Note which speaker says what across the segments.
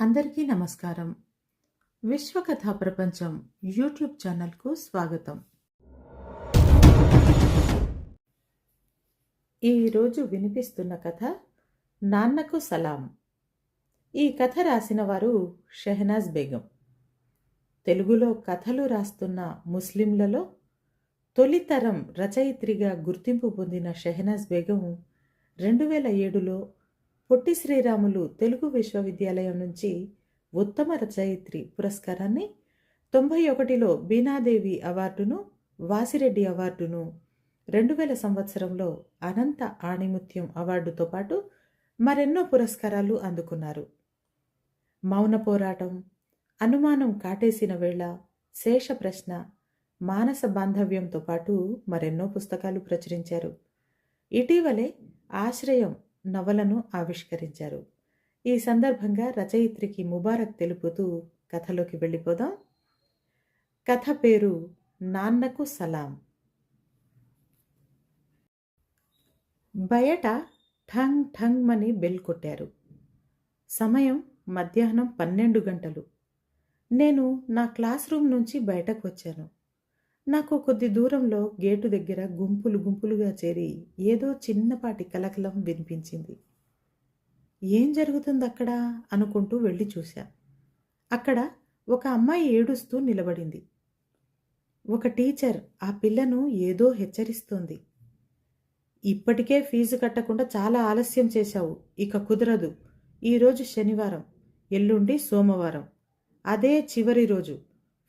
Speaker 1: అందరికీ నమస్కారం. విశ్వకథా ప్రపంచం యూట్యూబ్ ఛానల్కు స్వాగతం. ఈరోజు వినిపిస్తున్న కథ నాన్నకు సలాం. ఈ కథ రాసిన వారు షెహనాజ్ బేగం. తెలుగులో కథలు రాస్తున్న ముస్లింలలో తొలితరం రచయిత్రిగా గుర్తింపు పొందిన షెహనాజ్ బేగం రెండు వేల ఏడులో పొట్టి శ్రీరాములు తెలుగు విశ్వవిద్యాలయం నుంచి ఉత్తమ రచయిత్రి పురస్కారాన్ని తొంభై ఒకటిలో బీనాదేవి అవార్డును వాసిరెడ్డి అవార్డును రెండు వేల సంవత్సరంలో అనంత ఆణిముత్యం అవార్డుతో పాటు మరెన్నో పురస్కారాలు అందుకున్నారు. మౌన పోరాటం అనుమానం కాటేసిన వేళ శేష ప్రశ్న మానస బాంధవ్యంతో పాటు మరెన్నో పుస్తకాలు ప్రచురించారు. ఇటీవలే ఆశ్రయం నవలను ఆవిష్కరించారు. ఈ సందర్భంగా రచయిత్రికి ముబారక్ తెలుపుతూ కథలోకి వెళ్ళిపోదాం. కథ పేరు నాన్నకు సలాం. బయట ఠంగ్ ఠంగ్ మని బెల్ కొట్టారు. సమయం మధ్యాహ్నం పన్నెండు గంటలు. నేను నా క్లాస్ రూమ్ నుంచి బయటకు వచ్చాను. నాకు కొద్ది దూరంలో గేటు దగ్గర గుంపులు గుంపులుగా చేరి ఏదో చిన్నపాటి కలకలం వినిపించింది. ఏం జరుగుతుంది అక్కడ అనుకుంటూ వెళ్ళి చూశా. అక్కడ ఒక అమ్మాయి ఏడుస్తూ నిలబడింది. ఒక టీచర్ ఆ పిల్లను ఏదో హెచ్చరిస్తోంది. ఇప్పటికే ఫీజు కట్టకుండా చాలా ఆలస్యం చేశావు. ఇక కుదరదు. ఈరోజు శనివారం ఎల్లుండి సోమవారం. అదే చివరి రోజు.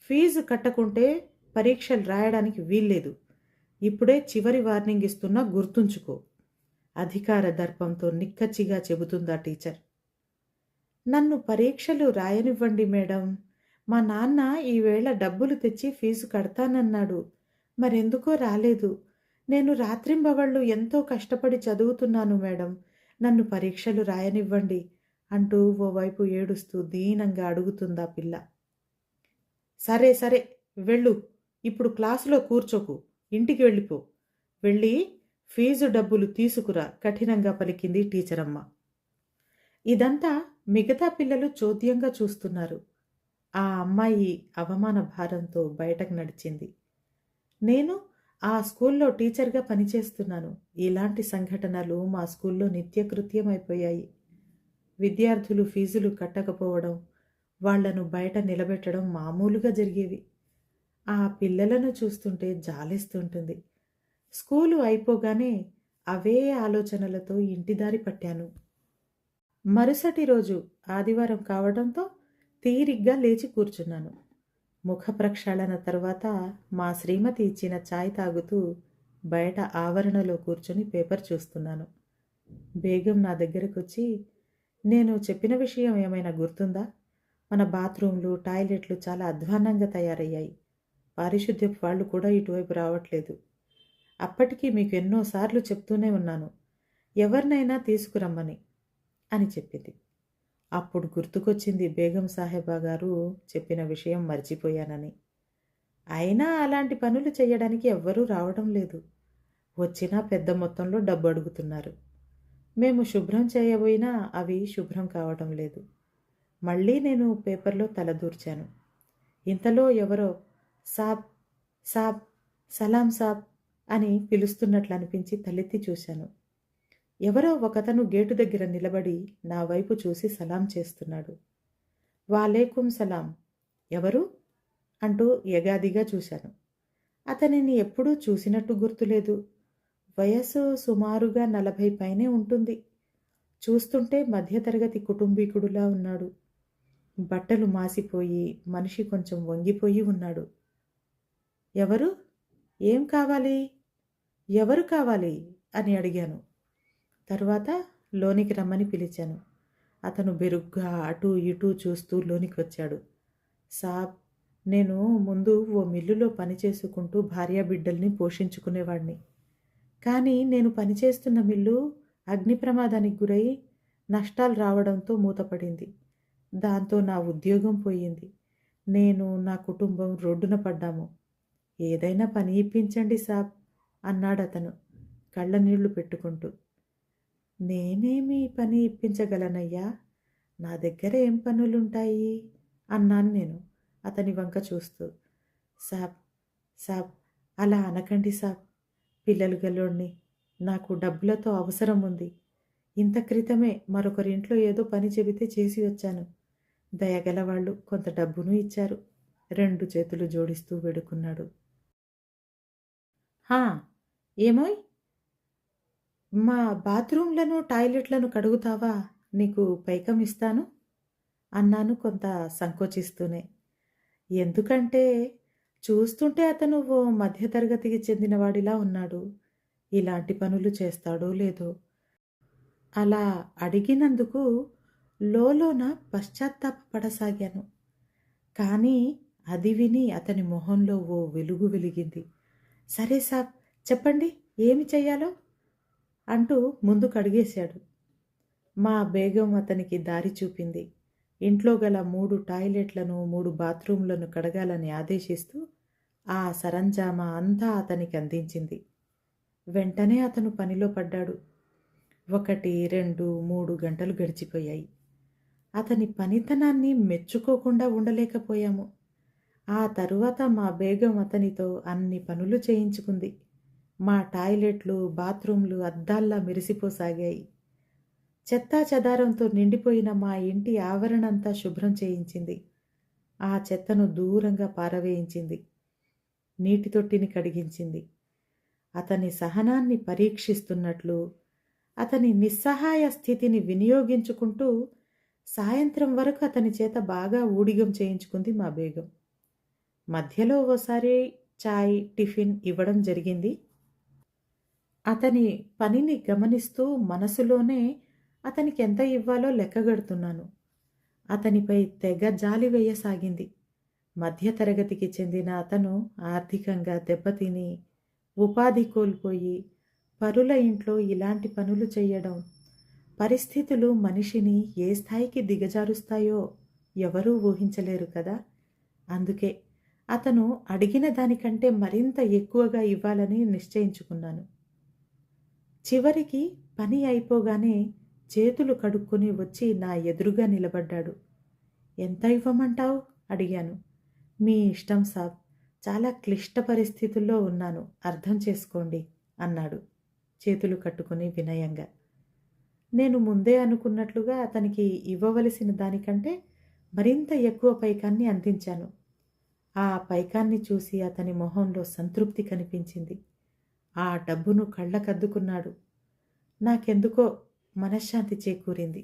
Speaker 1: ఫీజు కట్టకుంటే పరీక్షలు రాయడానికి వీల్లేదు. ఇప్పుడే చివరి వార్నింగ్ ఇస్తున్నా గుర్తుంచుకో. అధికార దర్పంతో నిక్కచ్చిగా చెబుతుందా టీచర్. నన్ను పరీక్షలు రాయనివ్వండి మేడం. మా నాన్న ఈవేళ డబ్బులు తెచ్చి ఫీజు కడతానన్నాడు. మరెందుకో రాలేదు. నేను రాత్రింబవళ్ళు ఎంతో కష్టపడి చదువుతున్నాను మేడం. నన్ను పరీక్షలు రాయనివ్వండి అంటూ ఓవైపు ఏడుస్తూ దీనంగా అడుగుతుందా పిల్ల. సరే సరే వెళ్ళు. ఇప్పుడు క్లాసులో కూర్చోకు ఇంటికి వెళ్ళిపో. వెళ్ళి ఫీజు డబ్బులు తీసుకురా కఠినంగా పలికింది టీచరమ్మ. ఇదంతా మిగతా పిల్లలు చోద్యంగా చూస్తున్నారు. ఆ అమ్మాయి అవమాన భారంతో బయటకు నడిచింది. నేను ఆ స్కూల్లో టీచర్గా పనిచేస్తున్నాను. ఇలాంటి సంఘటనలు మా స్కూల్లో నిత్యకృత్యం అయిపోయాయి విద్యార్థులు ఫీజులు కట్టకపోవడం వాళ్ళను బయట నిలబెట్టడం మామూలుగా జరిగేవి. ఆ పిల్లలను చూస్తుంటే జాలిస్తుంటుంది స్కూలు అయిపోగానే అవే ఆలోచనలతో ఇంటిదారి పట్టాను. మరుసటి రోజు ఆదివారం కావడంతో తీరిగ్గా లేచి కూర్చున్నాను. ముఖ ప్రక్షాళన తర్వాత మా శ్రీమతి ఇచ్చిన ఛాయ్ తాగుతూ బయట ఆవరణలో కూర్చొని పేపర్ చూస్తున్నాను. బేగం నా దగ్గరకు వచ్చి నేను చెప్పిన విషయం ఏమైనా గుర్తుందా? మన బాత్రూంలు టాయిలెట్లు చాలా అధ్వాన్నంగా తయారయ్యాయి. పారిశుద్ధ్యపు వాళ్ళు కూడా ఇటువైపు రావట్లేదు. అప్పటికీ మీకు ఎన్నోసార్లు చెప్తూనే ఉన్నాను ఎవరినైనా తీసుకురమ్మని అని చెప్పింది. అప్పుడు గుర్తుకొచ్చింది బేగం సాహెబా గారు చెప్పిన విషయం మర్చిపోయానని. అయినా అలాంటి పనులు చేయడానికి ఎవ్వరూ రావడం లేదు. వచ్చినా పెద్ద మొత్తంలో డబ్బు అడుగుతున్నారు. మేము శుభ్రం చేయబోయినా అవి శుభ్రం కావడం లేదు. మళ్ళీ నేను పేపర్లో తలదూర్చాను ఇంతలో ఎవరో సాబ్ సాబ్ సలాం సాబ్ అని పిలుస్తున్నట్లు అనిపించి తలెత్తి చూశాను. ఎవరో ఒకతను గేటు దగ్గర నిలబడి నా వైపు చూసి సలాం చేస్తున్నాడు. వాలేకుం సలాం. ఎవరు? అంటూ యగాదిగా చూశాను. అతనిని ఎప్పుడూ చూసినట్టు గుర్తులేదు. వయస్సు సుమారుగా నలభై పైనే ఉంటుంది. చూస్తుంటే మధ్యతరగతి కుటుంబీకుడులా ఉన్నాడు. బట్టలు మాసిపోయి మనిషి కొంచెం వంగిపోయి ఉన్నాడు. ఎవరు? ఏం కావాలి? ఎవరు కావాలి? అని అడిగాను. తర్వాత లోనికి రమ్మని పిలిచాను. అతను బెరుగ్గా అటు ఇటు చూస్తూ లోనికి వచ్చాడు. సాబ్ నేను ముందు ఓ మిల్లులో పనిచేసుకుంటూ భార్యా బిడ్డల్ని పోషించుకునేవాడిని. కానీ నేను పనిచేస్తున్న మిల్లు అగ్ని ప్రమాదానికి గురై నష్టాలు రావడంతో మూతపడింది. దాంతో నా ఉద్యోగం పోయింది. నేను నా కుటుంబం రోడ్డున పడ్డాము. ఏదైనా పని ఇప్పించండి సాబ్ అన్నాడు అతను కళ్ళ నీళ్ళు పెట్టుకుంటూ. నేనేమి పని ఇప్పించగలనయ్యా? నా దగ్గర ఏం పనులుంటాయి? అన్నాను నేను అతని వంక చూస్తూ. సాబ్ సాబ్ అలా అనకండి సాబ్ పిల్లలు గలోడిని నాకు డబ్బులతో అవసరం ఉంది. ఇంత క్రితమే మరొకరింట్లో ఏదో పని చెబితే చేసి వచ్చాను. దయగల వాళ్ళు కొంత డబ్బును ఇచ్చారు. రెండు చేతులు జోడిస్తూ వేడుకున్నాడు. ఏమోయ్? మా బాత్రూంలను టాయిలెట్లను కడుగుతావా? నీకు పైకం ఇస్తాను? అన్నాను కొంత సంకోచిస్తూనే. ఎందుకంటే చూస్తుంటే అతను ఓ మధ్యతరగతికి చెందినవాడిలా ఉన్నాడు. ఇలాంటి పనులు చేస్తాడో లేదో? అలా అడిగినందుకు లోలోన పశ్చాత్తాపపడసాగాను. కానీ అది విని అతని మొహంలో ఓ వెలుగు వెలిగింది. సరే సాబ్ చెప్పండి ఏమి చెయ్యాలో? అంటూ ముందుకు అడిగేశాడు మా బేగం అతనికి దారి చూపింది. ఇంట్లో గల మూడు టాయిలెట్లను మూడు బాత్రూంలను కడగాలని ఆదేశిస్తూ ఆ సరంజామా అంతా అతనికి అందించింది. వెంటనే అతను పనిలో పడ్డాడు. ఒకటి రెండు మూడు గంటలు గడిచిపోయాయి. అతని పనితనాన్ని మెచ్చుకోకుండా ఉండలేకపోయాము. ఆ తరువాత మా బేగం అతనితో అన్ని పనులు చేయించుకుంది. మా టాయిలెట్లు బాత్రూంలు అద్దాల్లా మెరిసిపోసాగాయి. చెత్తా చెదారంతో నిండిపోయిన మా ఇంటి ఆవరణంతా శుభ్రం చేయించింది. ఆ చెత్తను దూరంగా పారవేయించింది. నీటి తొట్టిని కడిగించింది. అతని సహనాన్ని పరీక్షిస్తున్నట్లు అతని నిస్సహాయ స్థితిని వినియోగించుకుంటూ సాయంత్రం వరకు అతని చేత బాగా ఊడిగం చేయించుకుంది మా బేగం. మధ్యలో ఓసారి చాయ్ టిఫిన్ ఇవ్వడం జరిగింది. అతని పనిని గమనిస్తూ మనసులోనే అతనికి ఎంత ఇవ్వాలో లెక్కగడుతున్నాను అతనిపై తెగ జాలి వేయసాగింది. మధ్యతరగతికి చెందిన అతను ఆర్థికంగా దెబ్బతిని ఉపాధి కోల్పోయి పరుల ఇంట్లో ఇలాంటి పనులు చేయడం పరిస్థితులు మనిషిని ఏ స్థాయికి దిగజారుస్తాయో ఎవరూ ఊహించలేరు కదా. అందుకే అతను అడిగిన దానికంటే మరింత ఎక్కువగా ఇవ్వాలని నిశ్చయించుకున్నాను. చివరికి పని అయిపోగానే చేతులు కడుక్కొని వచ్చి నా ఎదురుగా నిలబడ్డాడు. ఎంత ఇవ్వమంటావు? అడిగాను. మీ ఇష్టం సాబ్. చాలా క్లిష్ట పరిస్థితుల్లో ఉన్నాను. అర్థం చేసుకోండి అన్నాడు చేతులు కట్టుకుని వినయంగా. నేను ముందే అనుకున్నట్లుగా అతనికి ఇవ్వవలసిన దానికంటే మరింత ఎక్కువ పైకాన్ని అందించాను. ఆ పైకాన్ని చూసి అతని మొహంలో సంతృప్తి కనిపించింది. ఆ డబ్బును కళ్ళకద్దుకున్నాడు. నాకెందుకో మనశ్శాంతి చేకూరింది.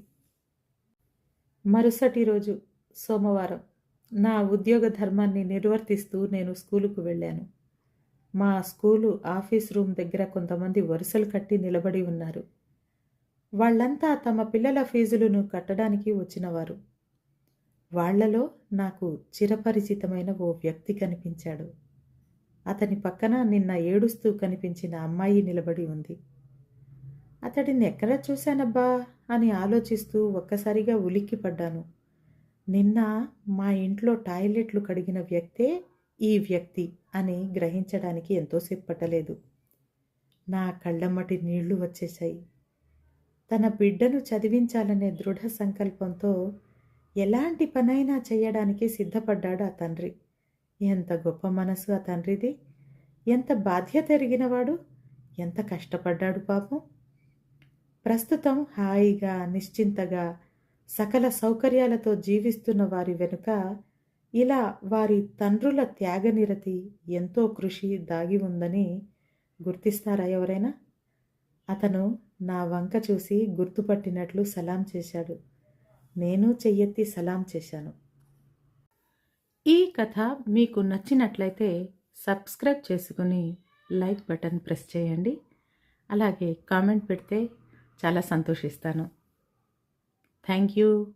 Speaker 1: మరుసటి రోజు సోమవారం నా ఉద్యోగ ధర్మాన్ని నిర్వర్తిస్తూ నేను స్కూలుకు వెళ్ళాను. మా స్కూలు ఆఫీస్ రూమ్ దగ్గర కొంతమంది వరుసలు కట్టి నిలబడి ఉన్నారు. వాళ్ళంతా తమ పిల్లల ఫీజులను కట్టడానికి వచ్చినవారు. వాళ్ళలో నాకు చిరపరిచితమైన ఓ వ్యక్తి కనిపించాడు. అతని పక్కన నిన్న ఏడుస్తూ కనిపించిన అమ్మాయి నిలబడి ఉంది. అతడిని ఎక్కడ చూశానబ్బా? అని ఆలోచిస్తూ ఒక్కసారిగా ఉలిక్కిపడ్డాను నిన్న మా ఇంట్లో టాయిలెట్లు కడిగిన వ్యక్తే ఈ వ్యక్తి అని గ్రహించడానికి ఎంతోసేపు పట్టలేదు నా కళ్ళమ్మటి నీళ్ళు వచ్చేశాయి. తన బిడ్డను చదివించాలనే దృఢ సంకల్పంతో ఎలాంటి పనైనా చేయడానికి సిద్ధపడ్డాడు ఆ తండ్రి. ఎంత గొప్ప మనసు ఆ తండ్రిది. ఎంత బాధ్యత ఎరిగినవాడు. ఎంత కష్టపడ్డాడు పాపం. ప్రస్తుతం హాయిగా నిశ్చింతగా సకల సౌకర్యాలతో జీవిస్తున్న వారి వెనుక ఇలా వారి తండ్రుల త్యాగనిరతి ఎంతో కృషి దాగి ఉందని గుర్తిస్తారా ఎవరైనా? అతను నా వంక చూసి గుర్తుపట్టినట్లు సలాం చేశాడు. నేను చెయ్యెత్తి సలాం చేశాను. ఈ కథ మీకు నచ్చినట్లయితే సబ్స్క్రైబ్ చేసుకుని లైక్ బటన్ ప్రెస్ చేయండి. అలాగే కామెంట్ పెడితే చాలా సంతోషిస్తాను. Thank you.